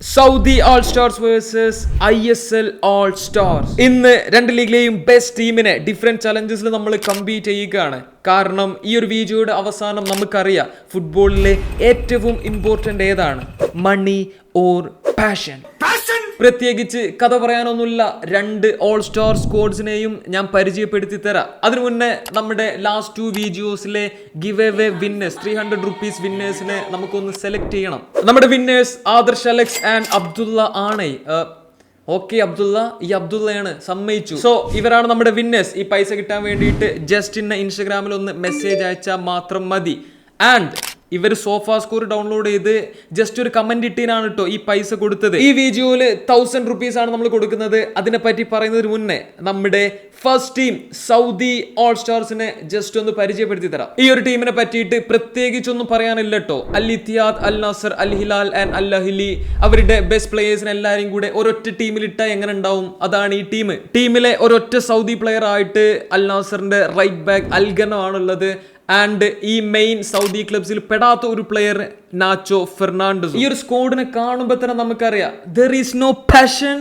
Saudi all stars versus I S L all stars ഇന്ന് രണ്ട് ലീഗിലെയും best ടീമിനെ different ചലഞ്ചസിൽ നമ്മൾ കമ്പീറ്റ് ചെയ്യുകയാണ്. കാരണം ഈ ഒരു വീഡിയോയുടെ അവസാനം നമുക്കറിയാം ഫുട്ബോളിലെ ഏറ്റവും ഇമ്പോർട്ടന്റ് ഏതാണ്? മണി ഓർ പാഷൻ പ്രത്യേകിച്ച് കഥ പറയാനൊന്നുമില്ല. രണ്ട് ഓൾ സ്റ്റാർ സ്കോഡ്സിനെയും ഞാൻ പരിചയപ്പെടുത്തി തരാം. അതിനു മുന്നേ നമ്മുടെ last two വീഡിയോസിലെ giveaway winners three hundred rupees വിന്നേഴ്സിനെ നമുക്കൊന്ന് സെലക്ട് ചെയ്യണം. നമ്മുടെ winners Adarsh Alex and Abdulla ആണേ. ഓക്കെ അബ്ദുള്ള. ഈ അബ്ദുള്ളയാണ് സമ്മതിച്ചു. സോ ഇവരാണ് നമ്മുടെ വിന്നേഴ്സ് ഈ പൈസ കിട്ടാൻ വേണ്ടിയിട്ട് ജസ്റ്റ് ഇന്ന ഇൻസ്റ്റഗ്രാമിൽ ഒന്ന് മെസ്സേജ് അയച്ചാൽ മാത്രം മതി. ആൻഡ് ഇവർ സോഫ സ്കോർ ഡൗൺലോഡ് ചെയ്ത് ജസ്റ്റ് ഒരു കമന്റ് ഇട്ടീനാണ് കേട്ടോ ഈ പൈസ കൊടുത്തത്. ഈ വീഡിയോയിൽ തൗസൻഡ് റുപ്പീസ് ആണ് നമ്മൾ കൊടുക്കുന്നത്. അതിനെ പറ്റി പറയുന്നതിന് മുന്നേ നമ്മുടെ ഫസ്റ്റ് ടീം സൗദി ഓൾ സ്റ്റാർസിനെ ജസ്റ്റ് ഒന്ന് പരിചയപ്പെടുത്തി തരാം ഈ ഒരു ടീമിനെ പറ്റിയിട്ട് പ്രത്യേകിച്ച് ഒന്നും പറയാനില്ല കേട്ടോ Al Ittihad Al Nassr Al Hilal and Al അവരുടെ ബെസ്റ്റ് പ്ലേയേഴ്സിനെ എല്ലാവരും കൂടെ ഒരൊറ്റ ടീമിലിട്ടാൽ എങ്ങനെ ഉണ്ടാവും അതാണ് ഈ ടീം ടീമിലെ ഒരൊറ്റ സൗദി പ്ലെയർ ആയിട്ട് അൽ നാസറിന്റെ റൈറ്റ് ബാക്ക് അൽഗനോ ആണുള്ളത്. ആൻഡ് ഈ മെയിൻ സൗദി ക്ലബ്സിൽ പെടാത്ത ഒരു പ്ലെയർ നാച്ചോ ഫെർണാണ്ടസ്. ഈ ഒരു സ്കോഡിനെ കാണുമ്പോൾ തന്നെ നമുക്കറിയാം ദർ ഈസ് നോ പാഷൻ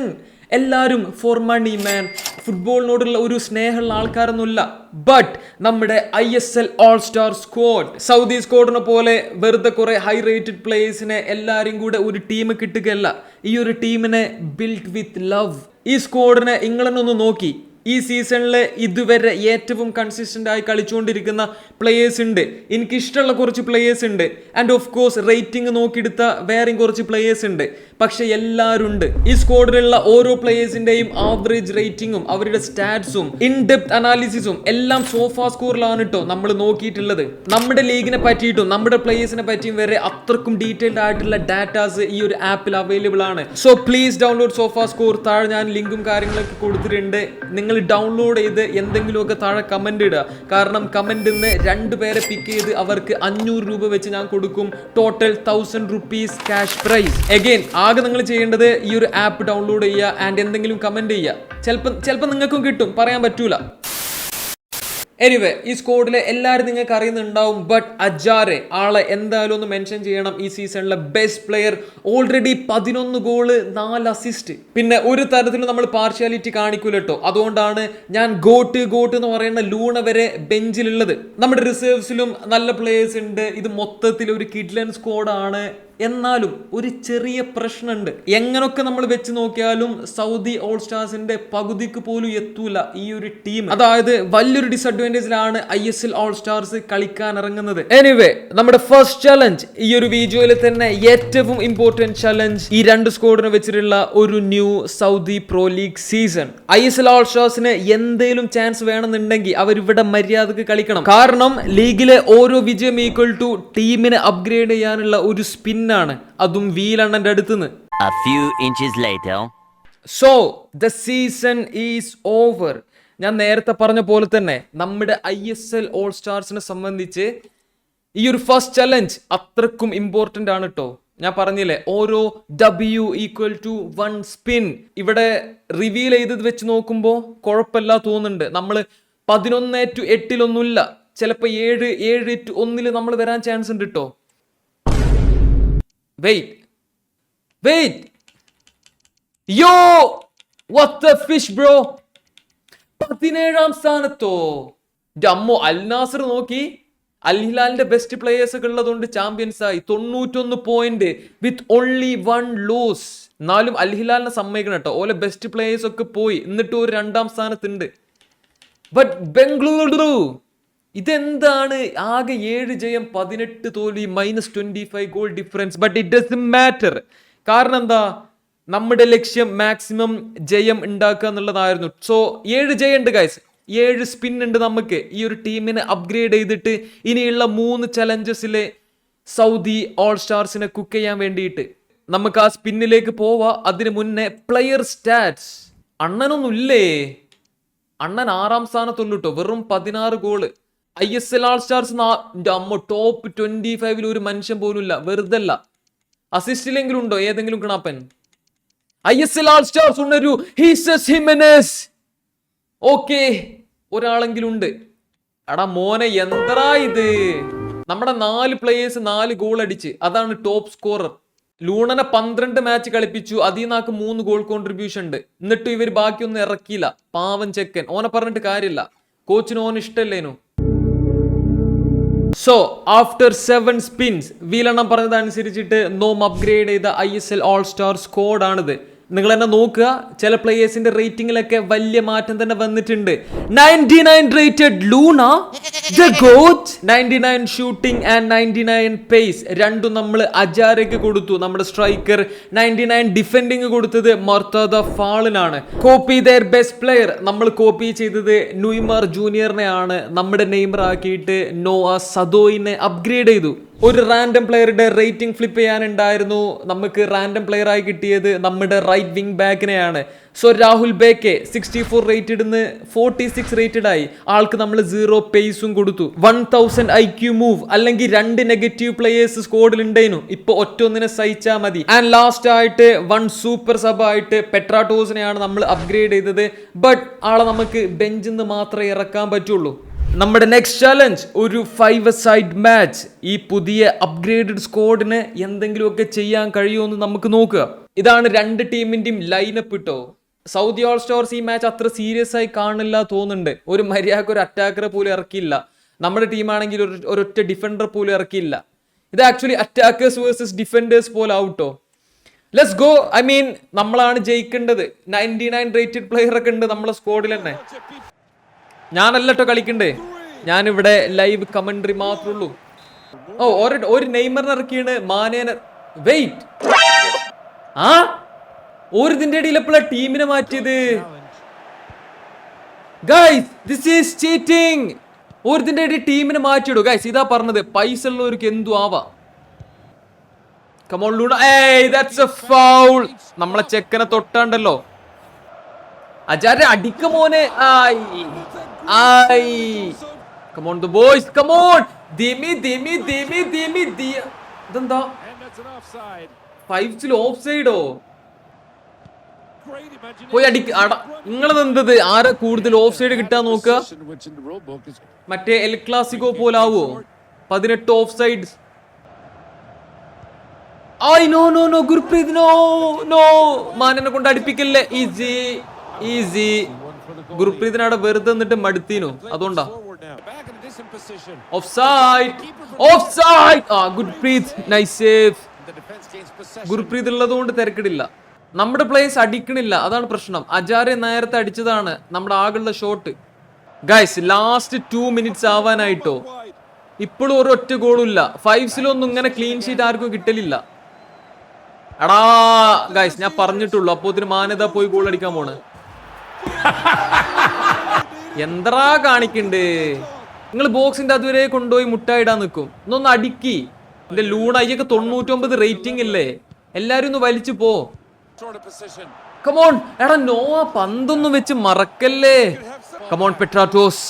എല്ലാവരും ഫോർ മണി മാൻ ഫുട്ബോളിനോടുള്ള ഒരു സ്നേഹമുള്ള ആൾക്കാരൊന്നുമില്ല. ബട്ട് നമ്മുടെ I S L all star squad Saudi സ്ക്വാഡിനെ പോലെ വെറുതെ കുറെ ഹൈ റേറ്റഡ് പ്ലേയേഴ്സിനെ എല്ലാവരും കൂടെ ഒരു ടീം കിട്ടുകയല്ല. ഈ ഒരു ടീമിനെ ബിൽഡ് വിത്ത് ലവ് ഈ സ്ക്വാഡിനെ ഇംഗ്ലണ്ട് ഒന്ന് നോക്കി. ഈ സീസണിൽ ഇതുവരെ ഏറ്റവും കൺസിസ്റ്റന്റ് ആയി കളിച്ചുകൊണ്ടിരിക്കുന്ന പ്ലേയേഴ്സ് ഉണ്ട്. എനിക്കിഷ്ടമുള്ള കുറച്ച് പ്ലേയേഴ്സ് ഉണ്ട്. ആൻഡ് ഓഫ് കോഴ്സ് റേറ്റിംഗ് നോക്കിയെടുത്ത വേറെയും കുറച്ച് പ്ലേയേഴ്സ് ഉണ്ട്. പക്ഷെ എല്ലാവരും ഉണ്ട് ഈ സ്ക്വാഡിലുള്ള ഓരോ പ്ലേയേഴ്സിന്റെയും ആവറേജ് റേറ്റിംഗും അവരുടെ സ്റ്റാറ്റ്സും ഇൻ ഡെപ്ത് അനാലിസിസും എല്ലാം സോഫ സ്കോറിലാണ് കേട്ടോ നമ്മൾ നോക്കിയിട്ടുള്ളത്. നമ്മുടെ ലീഗിനെ പറ്റിയിട്ടും നമ്മുടെ പ്ലേയേഴ്സിനെ പറ്റിയും വരെ അത്രക്കും ഡീറ്റെയിൽഡ് ആയിട്ടുള്ള ഡാറ്റാസ് ഈ ഒരു ആപ്പിൽ അവൈലബിൾ ആണ്. So please download sofa score താഴെ ഞാൻ ലിങ്കും കാര്യങ്ങളൊക്കെ കൊടുത്തിട്ടുണ്ട്. നിങ്ങൾ ഡൗൺലോഡ് ചെയ്ത് എന്തെങ്കിലുമൊക്കെ താഴെ കമന്റ് ഇടുക. കാരണം കമന്റ് നിന്ന് രണ്ട് പേരെ പിക്ക് ചെയ്ത് അവർക്ക് അഞ്ഞൂറ് രൂപ വെച്ച് ഞാൻ കൊടുക്കും. Total thousand rupees cash prize again ആകെ നിങ്ങൾ ചെയ്യേണ്ടത് ഈ ഒരു ആപ്പ് ഡൗൺലോഡ് ചെയ്യുക ആൻഡ് എന്തെങ്കിലും കമന്റ് ചെയ്യുക. ചിലപ്പോൾ ചിലപ്പോൾ നിങ്ങൾക്കും കിട്ടും. പറയാൻ പറ്റൂല. എനിവേ ഈ സ്കോഡിലെ എല്ലാവരും നിങ്ങൾക്ക് അറിയുന്നുണ്ടാവും. ബട്ട് അജാരെ ആളെ എന്തായാലും ഒന്ന് മെൻഷൻ ചെയ്യണം. ഈ സീസണിലെ ബെസ്റ്റ് പ്ലെയർ ഓൾറെഡി പതിനൊന്ന് ഗോൾ നാല് അസിസ്റ്റ് പിന്നെ ഒരു തരത്തിലും നമ്മൾ പാർഷ്യാലിറ്റി കാണിക്കൂല കേട്ടോ അതുകൊണ്ടാണ് ഞാൻ ഗോട്ട് ഗോട്ട് എന്ന് പറയുന്ന ലൂണ വരെ ബെഞ്ചിലുള്ളത് നമ്മുടെ റിസേർവ്സിലും നല്ല പ്ലേയേഴ്സ് ഉണ്ട്. ഇത് മൊത്തത്തിൽ ഒരു കിഡ്ലൻ സ്ക്വാഡാണ് എന്നാലും ഒരു ചെറിയ പ്രശ്നമുണ്ട് എങ്ങനൊക്കെ നമ്മൾ വെച്ച് നോക്കിയാലും സൗദി ഓൾ സ്റ്റാർസിന്റെ പകുതിക്ക് പോലും എത്തൂല ഈ ഒരു ടീം അതായത് വലിയൊരു ഡിസഡ്വാന്റേജിലാണ് I S L all stars കളിക്കാൻ ഇറങ്ങുന്നത് എനിവേ നമ്മുടെ ഫസ്റ്റ് ചലഞ്ച് ഈ ഒരു വീഡിയോയിൽ തന്നെ ഏറ്റവും ഇമ്പോർട്ടന്റ് ചലഞ്ച് ഈ രണ്ട് സ്കോഡിനെ വെച്ചിട്ടുള്ള ഒരു new Saudi pro league season I S L all സ്റ്റാർസിന് എന്തേലും ചാൻസ് വേണമെന്നുണ്ടെങ്കിൽ അവരിവിടെ മര്യാദയ്ക്ക് കളിക്കണം. കാരണം ലീഗിലെ ഓരോ വിജയം ഈക്വൽ ടു ടീമിനെ അപ്ഗ്രേഡ് ചെയ്യാനുള്ള ഒരു സ്പിന്നാണ് അതും വീലണ്ണന്റെ അടുത്തുനിന്ന് A few inches later. So the season is over ഞാൻ നേരത്തെ പറഞ്ഞ പോലെ തന്നെ നമ്മുടെ ഐ എസ് എൽ ഓൾ സ്റ്റാർസിനെ സംബന്ധിച്ച് ഈ ഒരു ഫസ്റ്റ് ചലഞ്ച് അത്രക്കും ഇമ്പോർട്ടന്റ് ആണ് കേട്ടോ ഞാൻ പറഞ്ഞില്ലേ ഓരോ W equal to one spin ഇവിടെ റിവീൽ ചെയ്തത് വെച്ച് നോക്കുമ്പോൾ കുഴപ്പമില്ല തോന്നുന്നുണ്ട്. നമ്മൾ പതിനൊന്ന് ടു എട്ടിലൊന്നുമില്ല. ചിലപ്പോൾ ഏഴ് ഏഴ് ടു ഒന്നിൽ നമ്മൾ വരാൻ ചാൻസ് ഉണ്ട് കേട്ടോ wait wait yo what the fish bro പതിനേഴാം സ്ഥാനത്തോ? ഡമ്മോ അൽ നാസർ നോക്കി. അൽ ഹിലാലിന്റെ ബെസ്റ്റ് പ്ലേയേഴ്സ് ഒക്കെ ഉള്ളതുകൊണ്ട് ചാമ്പ്യൻസ് ആയി. തൊണ്ണൂറ്റൊന്ന് point with only one lose എന്നാലും അൽ ഹിലാലിനെ സമ്മതിക്കണം കേട്ടോ. ഓലെ ബെസ്റ്റ് പ്ലേയേഴ്സ് ഒക്കെ പോയി. എന്നിട്ട് ഒരു രണ്ടാം സ്ഥാനത്തുണ്ട്. ബട്ട് ബംഗളൂരു ഇതെന്താണ്? ആകെ ഏഴ് ജയം പതിനെട്ട് തോൽവി minus twenty five goal difference but it does matter കാരണം എന്താ? നമ്മുടെ ലക്ഷ്യം മാക്സിമം ജയം ഉണ്ടാക്കുക എന്നുള്ളതായിരുന്നു. സോ ഏഴ് ജയം ഉണ്ട് ഗൈസ് ഏഴ് സ്പിൻ ഉണ്ട് നമുക്ക്. ഈ ഒരു ടീമിനെ അപ്ഗ്രേഡ് ചെയ്തിട്ട് ഇനിയുള്ള മൂന്ന് ചലഞ്ചസിലെ സൗദി ഓൾ സ്റ്റാർസിനെ കുക്ക് ചെയ്യാൻ വേണ്ടിയിട്ട് നമുക്ക് ആ സ്പിന്നിലേക്ക് പോവാ. അതിന് മുന്നേ പ്ലെയർ സ്റ്റാറ്റ്സ് അണ്ണനൊന്നുമില്ലേ? അണ്ണൻ ആറാം സ്ഥാനത്തുള്ളൂ കേട്ടോ വെറും പതിനാറ് goal I S L all stars അമ്മ ടോപ്പ് ട്വന്റി ഫൈവിൽ ഒരു മനുഷ്യൻ പോലും ഇല്ല വെറുതെ അല്ല അസിസ്റ്റിലെങ്കിലും ഉണ്ടോ ഏതെങ്കിലും കിണാപ്പൻ? I S L all stars ഉണ്ടൊരു Jesus okay ഒരാളെങ്കിലും ഉണ്ട് എടാ മോനെ എന്തറാ ഇത്? നമ്മുടെ നാല് പ്ലേയേഴ്സ് നാല് ഗോൾ അടിച്ച്. അതാണ് ടോപ്പ് സ്കോറർ ലൂണനെ പന്ത്രണ്ട് മാച്ച് കളിപ്പിച്ചു. അതിൽ നിന്നാക്ക് മൂന്ന് ഗോൾ കോൺട്രിബ്യൂഷൻ ഉണ്ട്. എന്നിട്ട് ഇവർ ബാക്കിയൊന്നും ഇറക്കിയില്ല. പാവൻ ചെക്കൻ. ഓനെ പറഞ്ഞിട്ട് കാര്യമില്ല. കോച്ചിന് ഓൻ ഇഷ്ടല്ലേനു സോ ആഫ്റ്റർ സെവൻ സ്പിൻസ് വീലെണ്ണം പറഞ്ഞതനുസരിച്ചിട്ട് നോം അപ്ഗ്രേഡ് ചെയ്ത I S L all star സ്കോഡാണിത് നിങ്ങൾ തന്നെ നോക്കുക ചില പ്ലേയേഴ്സിന്റെ റേറ്റിംഗിലൊക്കെ വലിയ മാറ്റം തന്നെ വന്നിട്ടുണ്ട്. Ninety nine rated Luna the ninety nine shooting and ninety nine pace രണ്ടും നമ്മൾ അജാരയ്ക്ക് കൊടുത്തു. നമ്മുടെ സ്ട്രൈക്കർ നയന്റി നയൻ ഡിഫെൻഡിങ് കൊടുത്തത് മർത്താദ ഫാളിനാണ്. കോപ്പി ദയർ ബെസ്റ്റ് പ്ലെയർ നമ്മൾ കോപ്പി ചെയ്തത് നുയ്മർ ജൂനിയറിനെയാണ്. നമ്മുടെ നെയ്മർ ആക്കിയിട്ട് നോവ സദോയിനെ അപ്ഗ്രേഡ് ചെയ്തു. ഒരു റാൻഡം പ്ലെയറുടെ റേറ്റിംഗ് ഫ്ലിപ്പ് ചെയ്യാനുണ്ടായിരുന്നു. നമുക്ക് റാൻഡം പ്ലെയറായി കിട്ടിയത് നമ്മുടെ right wing ബാക്കിനെയാണ് so Rahul Bheke sixty four rated നിന്ന് ഫോർട്ടി സിക്സ് റേറ്റഡ് ആയി. ആൾക്ക് നമ്മൾ സീറോ പേസും കൊടുത്തു. One thousand I Q move അല്ലെങ്കിൽ രണ്ട് നെഗറ്റീവ് പ്ലേയേഴ്സ് സ്കോഡിൽ ഉണ്ടായിരുന്നു ഇപ്പൊ ഒറ്റ ഒന്നിനെ സഹിച്ചാൽ മതി. ആൻഡ് ലാസ്റ്റ് ആയിട്ട് വൺ സൂപ്പർ സബ് ആയിട്ട് പെട്രാട്ടോസിനെയാണ് നമ്മൾ അപ്ഗ്രേഡ് ചെയ്തത്. ബട്ട് ആളെ നമുക്ക് ബെഞ്ചിൽ നിന്ന് മാത്രമേ ഇറക്കാൻ പറ്റുള്ളൂ. നമ്മുടെ നെക്സ്റ്റ് ചലഞ്ച് ഒരു ഫൈവ് സൈഡ് മാച്ച് ഈ പുതിയ അപ്ഗ്രേഡഡ് സ്ക്വാഡിന് എന്തെങ്കിലുമൊക്കെ ചെയ്യാൻ കഴിയുമെന്ന് നമുക്ക് നോക്കുക. ഇതാണ് രണ്ട് ടീമിന്റെയും ലൈനപ്പ് ഇട്ടോ സൗദി ഓൾ സ്റ്റോർസ് ഈ മാച്ച് അത്ര സീരിയസ് ആയി കാണില്ല തോന്നുന്നുണ്ട്. ഒരു മര്യാദയ്ക്ക് ഒരു അറ്റാക്കറെ പോലും ഇറക്കിയില്ല. നമ്മുടെ ടീമാണെങ്കിൽ ഒരു ഒരൊറ്റ ഡിഫൻഡർ പോലും ഇറക്കിയില്ല. ഇത് ആക്ച്വലി അറ്റാക്കേഴ്സ് വേഴ്സസ് ഡിഫൻഡേഴ്സ് പോലെ ആവട്ടോ. ലെറ്റ്സ് ഗോ ഐ മീൻ നമ്മളാണ് ജയിക്കേണ്ടത്. നയന്റി നയൻ റേറ്റഡ് പ്ലെയർ ഒക്കെ ഉണ്ട് നമ്മളെ സ്ക്വാഡിൽ തന്നെ. ഞാനല്ലട്ടോ കളിക്കണ്ടേ. ഞാനിവിടെ ലൈവ് കമന്ററി മാത്രമേ ഉള്ളൂ. ഓ ഒരു ഒരു നെയ്മറിനെ ഇറക്കിയാണ് മാനേനെ. വെയിറ്റ് ആ? ഒരു ഇതിന്റെ ഇടയിൽ എപ്പോഴാ ടീമിനെ മാറ്റിയത്? ഗൈസ് ദിസ് ഈസ് ചീറ്റിംഗ് ഒരു ഇതിന്റെ ഇടയിൽ ടീമിനെ മാറ്റിയിടും. ഗൈസ് ഇതാ പറഞ്ഞത്. പൈസ ഉള്ളവർക്ക് എന്തു ആവാം. കമോൺ ഏയ് ദാറ്റ്സ് എ ഫൗൾ നമ്മളെ ചെക്കനെ തൊട്ടാണ്ടല്ലോ. അജാരെ അടിക്ക മോനെ Come on the boys, come on! Dimi Dimi Dimi Dimi the ഇതെന്താ. ഫൈവ്സിൽ ഓഫ് സൈഡോ. പോയി അടി അട നിങ്ങളത് എന്തത് ആരെ കൂടുതൽ ഓഫ് സൈഡ് കിട്ടാൻ നോക്കുക? മറ്റേ എൽ ക്ലാസിക്കോ പോലാവോ? പതിനെട്ട് offside I no no no Gurpreet no no. മാനനെ കൊണ്ട് അടുപ്പിക്കല്ലേ? ഈസി ഈസി ഗുർപ്രീതിനെ അവിടെ വെറുതെ നിന്നിട്ട് മടുത്തീനു. അതുകൊണ്ടാ. ഓഫ് ഓഫ് ആ ഗുർപ്രീത് നൈസ് gains ഗുർപ്രീത് ഉള്ളത് കൊണ്ട് തിരക്കിടില്ല. നമ്മുടെ പ്ലേസ് അടിക്കണില്ല. അതാണ് പ്രശ്നം. അജാരെ നേരത്തെ അടിച്ചതാണ് നമ്മുടെ ആകുള്ള shot guys last two minutes ആവാനായിട്ടോ. ഇപ്പോഴും ഒരു ഒറ്റ ഗോളും ഇല്ല. ഫൈവ്സിലൊന്നും ഇങ്ങനെ ക്ലീൻ ഷീറ്റ് ആർക്കും കിട്ടലില്ല. എടാ ഗൈസ് ഞാൻ പറഞ്ഞിട്ടുള്ളൂ. അപ്പോ ഇതിന് മാന്യത പോയി ഗോൾ അടിക്കാൻ പോണ്. എന്തറാ കാണിക്കണ്ട്? നിങ്ങൾ ബോക്സിന്റെ അതുവരെ കൊണ്ടുപോയി മുട്ടായിടാൻ നിൽക്കും ഇന്നൊന്ന് അടിക്കി. എന്റെ ലൂണ അയ്യൊക്കെ തൊണ്ണൂറ്റൊമ്പത് റേറ്റിംഗ് ഇല്ലേ? എല്ലാരും ഒന്ന് വലിച്ചു പോ. കമോൺ എടാ നോ പന്തൊന്നും വെച്ച് മറക്കല്ലേ? കമോൺ പെട്രാറ്റോസ്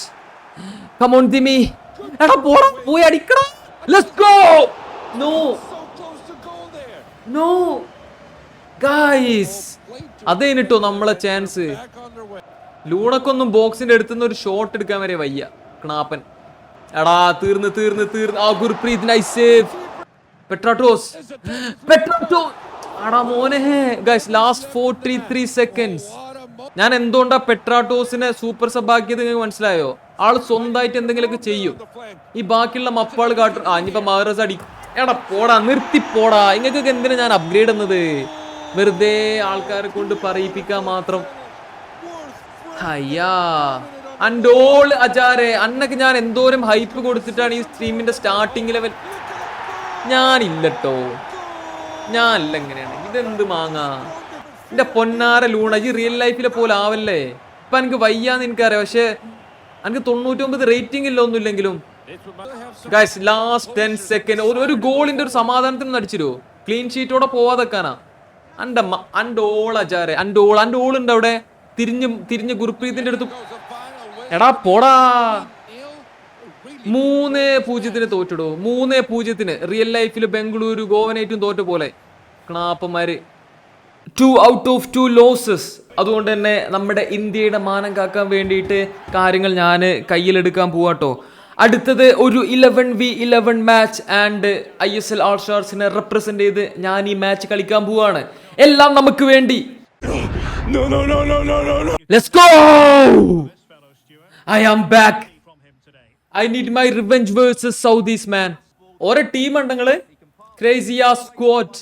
കമോൺ ദിമി എടാ പോടാ പോയി അടിക്കടാ. Let's go no. No guys അതേനിട്ടോ നമ്മളെ chance Back on their way. ലൂണക്കൊന്നും ബോക്സിന്റെ അടുത്തുനിന്ന് ഒരു ഷോട്ട് എടുക്കാൻ വരെ വയ്യ. ക്ണാപ്പൻ. എടാ തീർന്ന് തീർന്ന് തീർന്ന്. ആ Gurpreet nice save Petratos. Petratos എടാ മോനെ. Guys last forty three seconds ഞാൻ എന്തുകൊണ്ടാ പെട്രാട്ടോസിനെ സൂപ്പർ സബ് ആക്കിയത് നിങ്ങൾക്ക് മനസ്സിലായോ? ആൾ സ്വന്തമായിട്ട് എന്തെങ്കിലുമൊക്കെ ചെയ്യും. ഈ ബാക്കിയുള്ള മപ്പാൾ കാട്ടും ആ ഇനിയിപ്പോ മഹറസ് അടി എടാ പോടാ നിർത്തി പോടാ. ഇങ്ങക്കൊക്കെ എന്തിനാ ഞാൻ അപ്ഗ്രേഡ് എന്നത്? വെറുതെ ആൾക്കാരെ കൊണ്ട് പറയിപ്പിക്കാൻ മാത്രം. അയ്യാ അൻഡോൾ അജാരെ ഞാൻ എന്തോരം ഹൈപ്പ് കൊടുത്തിട്ടാണ് ഈ സ്ട്രീമിന്റെ സ്റ്റാർട്ടിംഗ് ലെവൽ ഞാനില്ലട്ടോ. ഞാനല്ല എങ്ങനെയാണ് ഇതെന്ത് മാങ്ങ? എന്റെ പൊന്നാര ലൂണ ഈ റിയൽ ലൈഫിലെ പോലെ ആവല്ലേ? ഇപ്പൊ എനിക്ക് വയ്യാന്ന് എനിക്കറിയാം. പക്ഷെ എനിക്ക് തൊണ്ണൂറ്റൊമ്പത് റേറ്റിംഗ് ഇല്ല ഒന്നുമില്ലെങ്കിലും. ഗൈസ് ലാസ്റ്റ് ടെൻ സെക്കൻഡ് ഒരു ഗോളിന്റെ ഒരു സമാധാനത്തിന് നടിച്ചിരോ? ക്ലീൻ ഷീറ്റോടെ പോവാതെക്കാനാ അന്റെ അന്റെ ഓൾ അജാരെ അന്റെ ഓൾ അന്റെ ഓൾ ഉണ്ട് അവിടെ തിരിഞ്ഞ് തിരിഞ്ഞ് ഗുർപ്രീതിന്റെ അടുത്ത്. എടാ പോടാ. മൂന്ന് പൂജ്യത്തിന് തോറ്റിടോ. മൂന്ന് പൂജ്യത്തിന് റിയൽ ലൈഫിൽ ബംഗളൂരു ഗോവനേറ്റും തോറ്റ പോലെ. ക്ണാപ്പന്മാര്. Two out of two losses അതുകൊണ്ട് തന്നെ നമ്മുടെ ഇന്ത്യയുടെ മാനം കാക്കാൻ വേണ്ടിയിട്ട് കാര്യങ്ങൾ ഞാൻ കയ്യിലെടുക്കാൻ പോവാട്ടോ അടുത്തത് ഒരു eleven v eleven match and I S L all സ്റ്റാർസിനെ represent ചെയ്ത് ഞാൻ ഈ മാച്ച് കളിക്കാൻ പോവാണ്. എല്ലാം നമുക്ക് വേണ്ടി. Let's go I am back I need my revenge versus Saudis man ഓരോ ടീം ഉണ്ടെങ്കിൽ ക്രേസിയ സ്ക്വാഡ്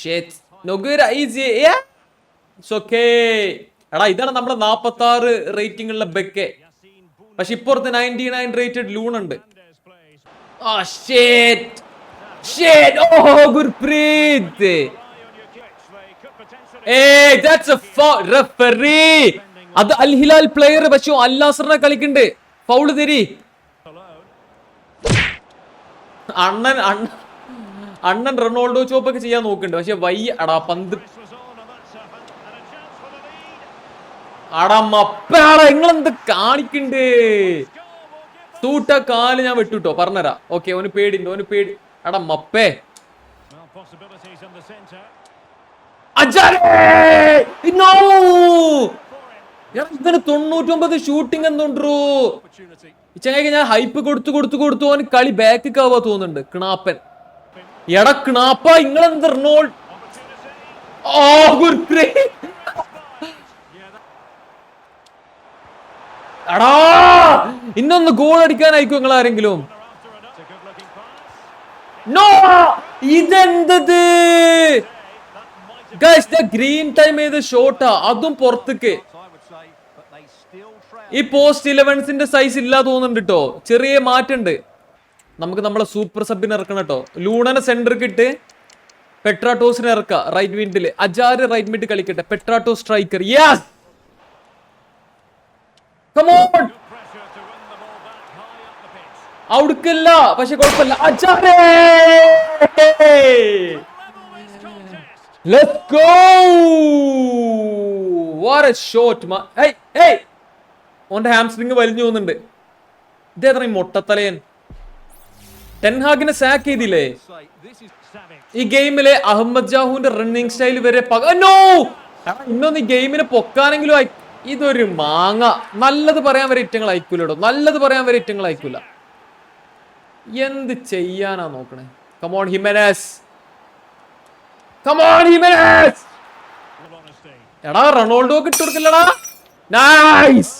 ഷേറ്റ് നൊഗുര ഈസി ഇറ്റ്സ് ഓക്കേ എടാ ഇതാണ് നമ്മുടെ നാപ്പത്തി ആറ് റേറ്റിംഗ് ബെക്കെ. പക്ഷെ ഇപ്പുറത്ത് നയന്റി നയൻ റേറ്റഡ് ലൂൺ ഉണ്ട്. ആ ഷേറ്റ് ഷേറ്റ് ഓ ഗുർപ്രീത് ഏയ് ദാറ്റ്സ് എ ഫൗൾ റെഫറി അത് അൽ ഹിലാൽ പ്ലെയർ പക്ഷേ അൽ കളിക്കുന്നുണ്ട്. ഫൗൾ തരി. അണ്ണൻ അണ്ണൻ അണ്ണൻ റൊണാൾഡോ ചോപ്പൊക്കെ ചെയ്യാൻ നോക്കുന്നുണ്ട്. പക്ഷെ വയ്യ അടാ പന്ത്. അടാ മപ്പാടാ നിങ്ങളെന്ത് കാണിക്കണ്ട് തൂട്ട കാൽ ഞാൻ വിട്ടുട്ടോ. പറഞ്ഞുതരാ. ഓക്കെ ഓന് പേടിണ്ട് ഓന് പേടി. അടാ മപ്പേ. ഇവന് തൊണ്ണൂറ്റൊമ്പത് ഷൂട്ടിംഗ് എന്തുണ്ടോ Opportunity. ഞാൻ ഹൈപ്പ് കൊടുത്തു കൊടുത്തു കൊടുത്തു അവൻ കളി ബാക്ക് ആവാ തോന്നുന്നുണ്ട്. കിണാപ്പൻ. എടാ കിണാപ്പ ഇങ്ങളെന്ത് റൊണോൾ ഓ എടാ! ഇന്നൊന്ന് ഗോൾ അടിക്കാൻ അടിക്കാനായിരിക്കും നിങ്ങൾ ആരെങ്കിലും നോ! ഇതെന്തത് ഗ്രീൻ ടൈം ചെയ്ത് ഷോട്ടാ അതും പുറത്തേക്ക്. ഈ പോസ്റ്റ് ഇലവൻസിന്റെ സൈസ് ഇല്ലാ തോന്നുന്നുണ്ട് കേട്ടോ ചെറിയ മാറ്റുണ്ട്. നമുക്ക് നമ്മളെ സൂപ്പർ സബിന് ഇറക്കണം കേട്ടോ ലൂണനെ സെന്ററിൽ ഇട്ട് പെട്രാട്ടോസിനെ ഇറക്ക റൈറ്റ് വിൻഡിൽ അജാര് റൈറ്റ് മിഡ് കളിക്കട്ടെ. Petratos striker yes come on അവിടുക്കല്ല പക്ഷെ കുഴപ്പമില്ല. Ajaraie! Let's go! What a shot, man. Hey, hey! ഓന്റെ ഹാംസ്ട്രിങ് വലിഞ്ഞു പോകുന്നുണ്ട്. ഇതേത്ര മൊട്ടത്തലയൻ? ടെൻഹാഗിനെ സാക്ക് ചെയ്തില്ലേ? ഈ ഗെയിമിലെ അഹമ്മദ് ജാഹുവിന്റെ റണ്ണിങ് സ്റ്റൈൽ വരെ പക നോ ഇന്നൊന്ന് ഈ ഗെയിമിനെ പൊക്കാനെങ്കിലും ഇതൊരു മാങ്ങ. നല്ലത് പറയാൻ വരെ ഇറ്റങ്ങൾ അയക്കൂലോ നല്ലത് പറയാൻ വരെ ഇറ്റങ്ങൾ അയക്കൂല. എന്ത് ചെയ്യാനാ നോക്കണേ? കമോൺ ഹിമനസ് എടാ റൊണാൾഡോ കിട്ടുകൊടുക്കില്ലടാ നൈസ്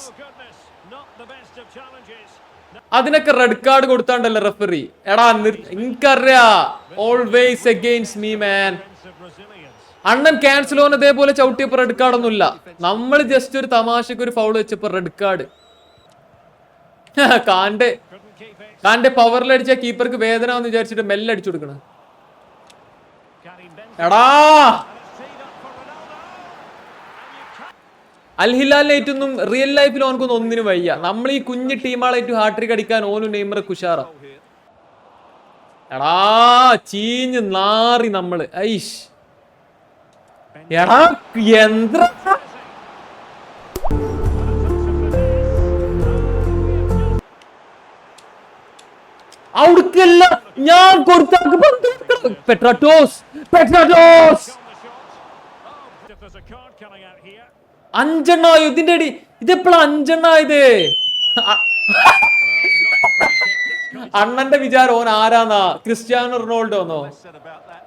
അതിനൊക്കെ റെഡ് കാർഡ് കൊടുത്താണ്ടല്ലോ റെഫറി എടാ എനിക്കറിയാ. ഓൾവേസ് അഗെയിൻസ്റ്റ് മീ മാൻ അണ്ണൻ ക്യാൻസൽ ഓൻ ഇതേപോലെ ചവിട്ടിയപ്പോ റെഡ് കാർഡ് ഒന്നുമില്ല. നമ്മൾ ജസ്റ്റ് ഒരു തമാശക്ക് ഒരു ഫൗൾ വെച്ചപ്പോ റെഡ് കാർഡ് കാന്റെ കാന്റെ പവറിൽ അടിച്ച കീപ്പർക്ക് വേദന എന്ന് വിചാരിച്ചിട്ട് മെല്ലെ അടിച്ചു കൊടുക്കണ എടാ! അൽ ഹിലാലിനേറ്റൊന്നും റിയൽ ലൈഫിൽ ഓനക്കൊന്നും ഒന്നിനും വയ്യ. നമ്മൾ ഈ കുഞ്ഞു ടീമാളായിട്ട് ഹാട്രിക് അടിക്കാൻ ഓനു നെയ്മറെ കുഷാറ എടാ ചീഞ്ഞ് നാറി നമ്മൾ. ഐഷ്. എടാ യന്ത്ര. അവിടുക്കല്ല ഞാൻ കൊടുത്താക്ക് പെട്രാട്ടോസ് പെട്രാറ്റോസ് അഞ്ചെണ്ണായോ? ഇതിന്റെ അടി ഇതെപ്പോഴാ അഞ്ചെണ്ണായത്? അണ്ണന്റെ വിചാരം ഓൻ ആരാന്നാ? ക്രിസ്ത്യാനോ റൊണാൾഡോന്നോ?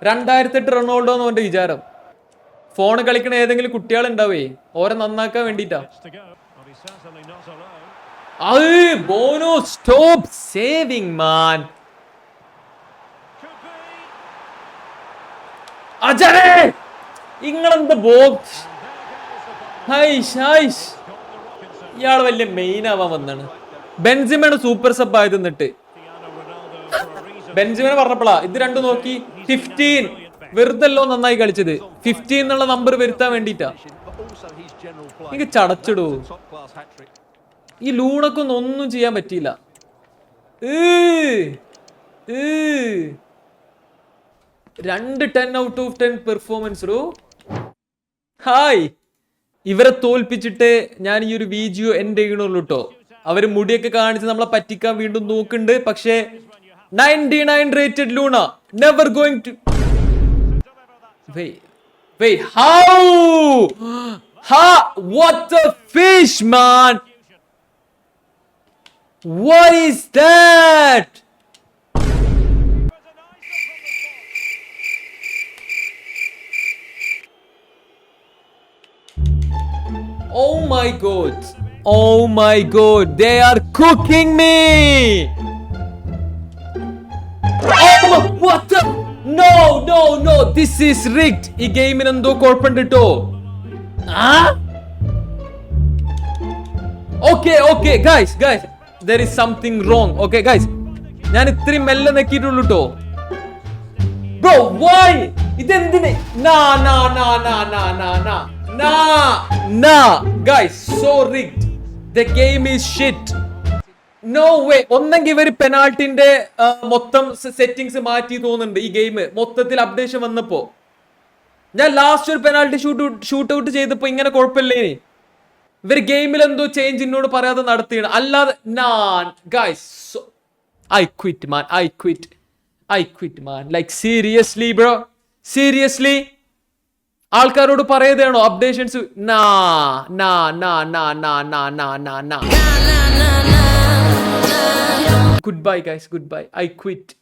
രണ്ടായിരത്തി എട്ട് റൊണാൾഡോന്നോ ഓന്റെ വിചാരം. ഫോൺ കളിക്കണ ഏതെങ്കിലും കുട്ടികൾ ഉണ്ടാവേ ഓരെ നന്നാക്കാൻ വേണ്ടിട്ടാ ബോനോ സ്റ്റോപ്പ് സേവിങ് മാൻ. അജരേ ഇങ്ങളെന്ത് ബോക്സ് ഹൈഷ് ഹൈഷ്. ഇയാൾ വലിയ മെയിൻ ആവാൻ വന്നാണ്. ബെൻസിമയാണ് സൂപ്പർ സബ് ആയത് എന്നിട്ട്. ബെൻസിമനെ പറഞ്ഞപ്പോളാ ഇത് രണ്ടു നോക്കി ഫിഫ്റ്റീൻ വെറുതല്ലോ നന്നായി കളിച്ചത്. ഫിഫ്റ്റീൻ എന്നുള്ള നമ്പർ വരുത്താൻ വേണ്ടിട്ടാ എനിക്ക് ചടച്ചിടൂ. ഈ ലൂണക്കൊന്നും ഒന്നും ചെയ്യാൻ പറ്റിയില്ല. ഏ, ഏ. രണ്ട് ten out of ten performance hi. ഇവരെ തോൽപ്പിച്ചിട്ട് ഞാൻ ഈ ഒരു വീജിയോ എൻഡ് ചെയ്യണുള്ളൂ കേട്ടോ അവർ മുടിയൊക്കെ കാണിച്ച് നമ്മളെ പറ്റിക്കാൻ വീണ്ടും നോക്കുന്നുണ്ട്. പക്ഷേ ninety nine rated Luna never going to fish fish, man! What is Oh my god. Oh my god. They are cooking me. Oh, what the? No, no, no. This is rigged. ഈ ഗെയിമിന് എന്തോ കുഴപ്പമുണ്ട് കേട്ടോ ആ okay okay guys guys there is something wrong okay guys ഞാൻ ഇത്രയും മെല്ലെ നെക്കിയിട്ടുള്ളൂ കേട്ടോ bro Y ഇതെന്തിന് നാ നാ നാ നാ നാ nah nah nah nah, guys, so rigged The game is shit no way ഒന്നെങ്കിൽ ഇവർ പെനാൾട്ടിന്റെ മൊത്തം സെറ്റിങ്സ് മാറ്റി തോന്നുന്നുണ്ട് ഈ ഗെയിം മൊത്തത്തിൽ അപ്ഡേഷൻ വന്നപ്പോ. ഞാൻ ലാസ്റ്റ് ഒരു പെനാൾട്ടി ഷൂട്ട് ഷൂട്ട് ഔട്ട് ചെയ്തപ്പോ ഇങ്ങനെ കുഴപ്പമില്ലേ ഇവർ ഗെയിമിൽ എന്തോ ചേഞ്ച് എന്നോട് പറയാതെ നടത്തിയാണ്. അല്ലാതെ ഞാൻ guys I quit man I quit I quit man like seriously bro seriously ആൾക്കാരോട് പറയതാണോ? അപ്ഡേഷൻസ് നാ നാ നാ നാ nah nah nah nah nah. Good bye guys good bye I quit